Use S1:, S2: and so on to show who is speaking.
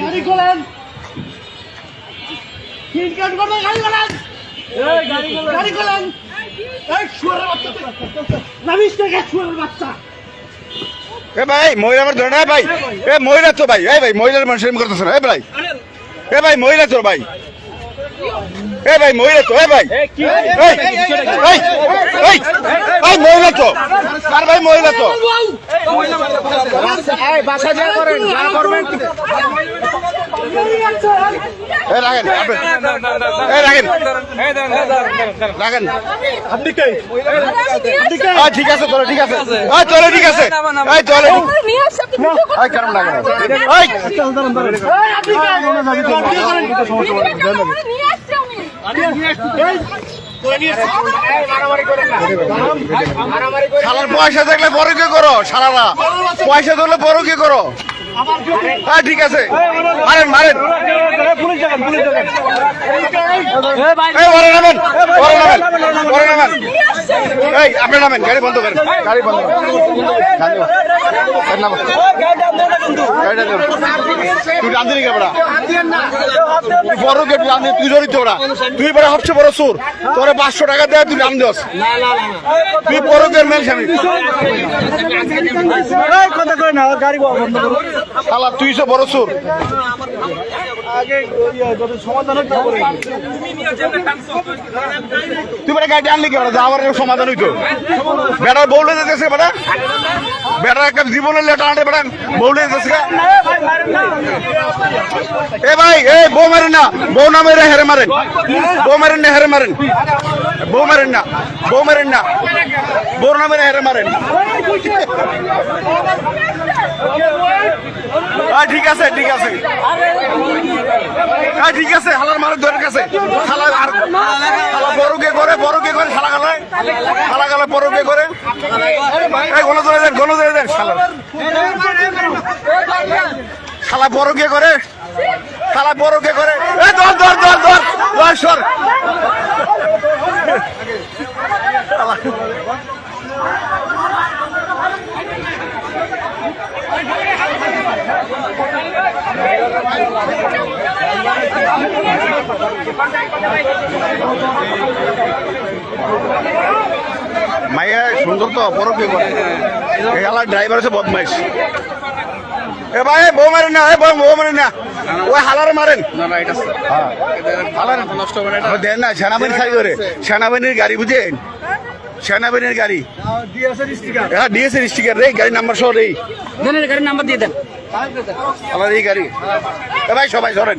S1: গাড়ি খোলেন। কিনকাট করবে গাড়ি খোলেন। গাড়ি এই
S2: ভাই মহিলা আমার ধরে না ভাই। এ মহিলা তো ভাই এ ভাই মহিলার মানুষের করতেছে না এ ভাই। এ ভাই মহিলা তো ভাই। এ ভাই মহিলা তো এ ভাই। এই, এই, এই, এই, এই, মহিলা তো। আর ভাই মহিলা তো রাখেন রাখেন ঠিক আছে চলো ঠিক আছে চলো ঠিক আছে এই চলো কেমন লাগে এই শালার পয়সা থাকলে বড় কি করো শালারা? পয়সা ধরলে বড় কি করো? হ্যাঁ ঠিক আছে। মারেন মারেন। পুলিশ নামেন পরে নামেন পরে নামেন এই আপনি নামেন গাড়ি বন্ধ করেন গাড়ি বন্ধ করেন। তুই ধরিত ওরা তুই বড় সবচেয়ে বড় চোর তোরে পাঁচশো টাকা দেয় তুই রান্ধি তুই বড় কে মেল স্বামী
S1: কথা
S2: বড় চোর
S1: হবে
S2: তুই বেটা গাড়ি আনলি কেন যাওয়ার সমাধান হইতো। বেটার বউলে যেতেছে বেটা। বেটার একটা জীবনের লেটার আনতে বেটা বউলে যেতেছে এ ভাই এ বউ মারেন না। বউ না মেরে হেরে মারেন। বউ মারেন না হেরে মারেন। বউ মারেন না বউ মারেন না। বউ না মেরে হেরে মারেন। ঠিক আছে ঠিক আছে। আহ, ঠিক আছে হালার মারের ধরে কাছে হালা আর হালা বড় কে করে বড় কে করে শালা গালায় শালা গালা বড় কে করে গণ দেন গণ দেন শালা। শালা বড় কে করে। শালা বড় কে করে। এই ধর ধর ধর ধর। ধর সর। মাইয়া সুন্দর তো এই হালা ড্রাইভার আছে বদমাইশ। এ ভাই বউ মারেন না এ বউ বউ মারেন না। ওই হালার মারেন। হ্যাঁ। হালার নষ্ট করে দেন না সেনাবাহিনী খাই করে সেনাবাহিনীর গাড়ি বুঝেন? সেনাবাহিনীর গাড়ি। হ্যাঁ দিয়েছে স্টিকার রে গাড়ির নাম্বার সহ রে।
S3: গাড়ির নাম্বার দিয়ে দেন।
S2: আমার এই গাড়ি। এ ভাই সবাই সরেন